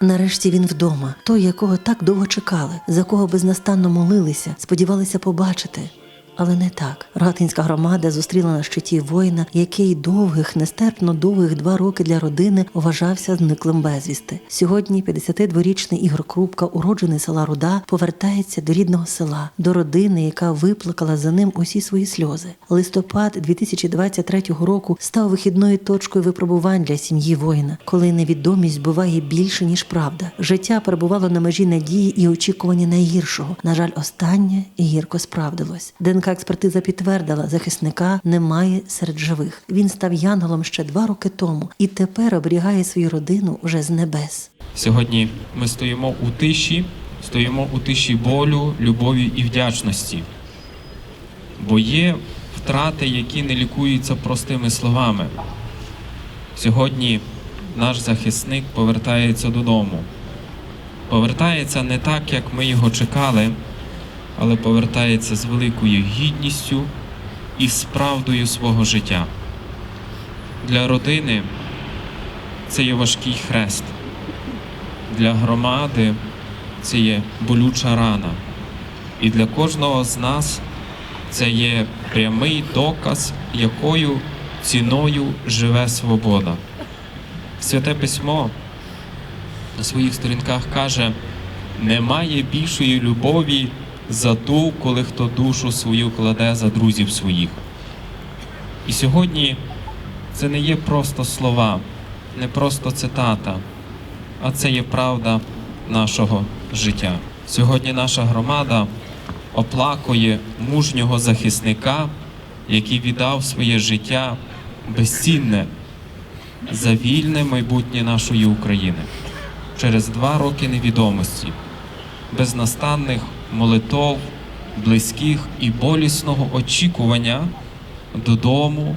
Нарешті він вдома, той, якого так довго чекали, за кого безнастанно молилися, сподівалися побачити. Але не так. Рогатинська громада зустріла на щиті воїна, який довгих, нестерпно довгих два роки для родини вважався зниклим безвісти. Сьогодні 52-річний Ігор Крупка, уроджений села Руда, повертається до рідного села, до родини, яка виплакала за ним усі свої сльози. Листопад 2023 року став вихідною точкою випробувань для сім'ї воїна, коли невідомість буває більше ніж правда. Життя перебувало на межі надії і очікування найгіршого. На жаль, останнє гірко справдилось. ДНК експертиза підтвердила, захисника немає серед живих. Він став янголом ще два роки тому і тепер оберігає свою родину вже з небес. Сьогодні ми стоїмо у тиші, стоїмо у тиші болю, любові і вдячності. Бо є втрати, які не лікуються простими словами. Сьогодні наш захисник повертається додому. Повертається не так, як ми його чекали, але повертається з великою гідністю і з правдою свого життя. Для родини це є важкий хрест для громади це є болюча рана. І для кожного з нас це є прямий доказ, якою ціною живе свобода. Святе письмо на своїх сторінках каже: немає більшої любові за ту, коли хто душу свою кладе за друзів своїх. І сьогодні це не є просто слова, не просто цитата а це є правда нашого життя. Сьогодні наша громада оплакує мужнього захисника, який віддав своє життя безцінне за вільне майбутнє нашої України через два роки невідомості, безнастанних молитов, близьких і болісного очікування додому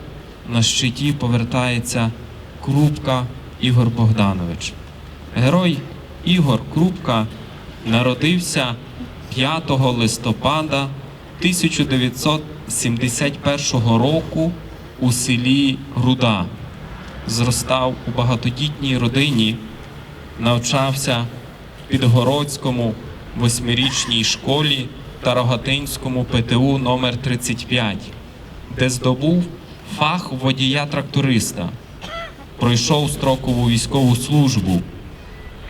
на щиті повертається Крупка Ігор Богданович. Герой Ігор Крупка народився 5 листопада 1971 року у селі Руда. Зростав у багатодітній родині, навчався в Підгородському восьмирічній школі та Рогатинському ПТУ номер 35 де здобув фах водія-тракториста. Пройшов строкову військову службу.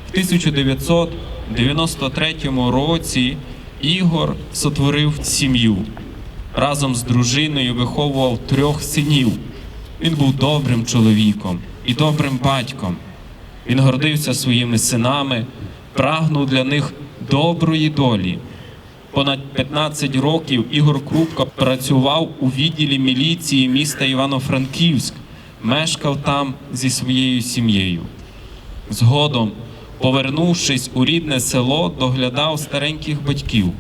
В 1993 році Ігор сотворив сім'ю. Разом з дружиною виховував трьох синів. Він був добрим чоловіком і добрим батьком. Він гордився своїми синами, прагнув для них доброї долі. Понад 15 років Ігор Крупка працював у відділі міліції міста Івано-Франківськ, мешкав там зі своєю сім'єю. Згодом, повернувшись у рідне село, доглядав стареньких батьків,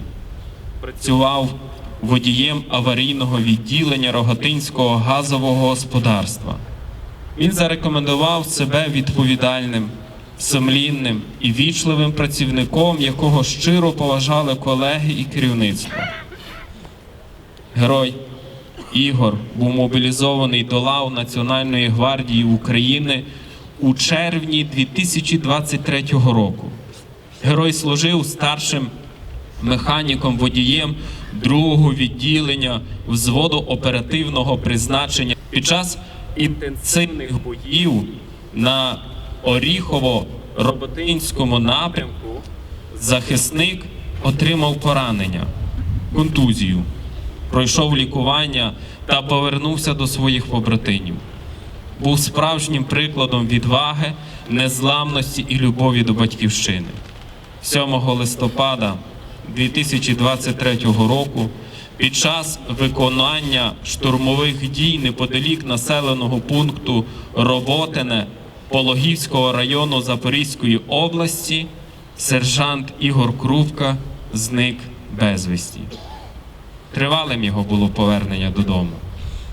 працював водієм аварійного відділення Рогатинського газового господарства. Він зарекомендував себе відповідальним, сумлінним і вічливим працівником, якого щиро поважали колеги і керівництво. Герой Ігор був мобілізований до лав Національної гвардії України у червні 2023 року. Герой служив старшим механіком водієм другого відділення взводу оперативного призначення під час інтенсивних боїв на Оріхово-Роботинському напрямку захисник отримав поранення, контузію, пройшов лікування та повернувся до своїх побратимів. Був справжнім прикладом відваги, незламності і любові до батьківщини. 7 листопада 2023 року під час виконання штурмових дій неподалік населеного пункту Роботине Пологівського району Запорізької області сержант Ігор Крупка зник безвісті. Тривалим його було повернення додому.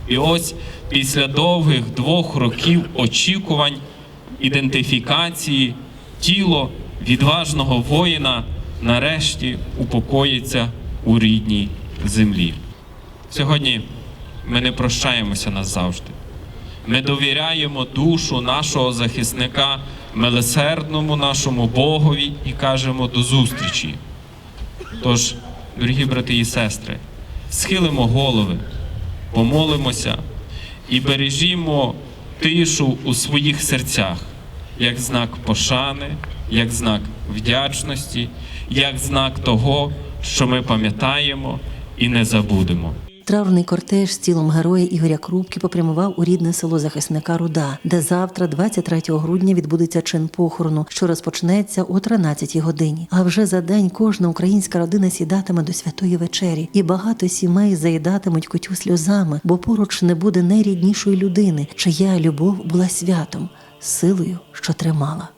І ось після довгих двох років очікувань, ідентифікації, тіло відважного воїна нарешті упокоїться у рідній землі. Сьогодні ми не прощаємося назавжди. Ми довіряємо душу нашого захисника милосердному нашому Богові і кажемо до зустрічі. Тож, дорогі брати і сестри, схилимо голови, помолимося і бережімо тишу у своїх серцях як знак пошани, як знак вдячності, як знак того, що ми пам'ятаємо і не забудемо. Травний кортеж з тілом героя Ігоря Крупки попрямував у рідне село захисника Руда, де завтра, 23 грудня, відбудеться чин похорону, що розпочнеться о 13 годині. А вже за день кожна українська родина сідатиме до святої вечері, і багато сімей заїдатимуть кутю сльозами, бо поруч не буде найріднішої людини, чия любов була святом, силою, що тримала.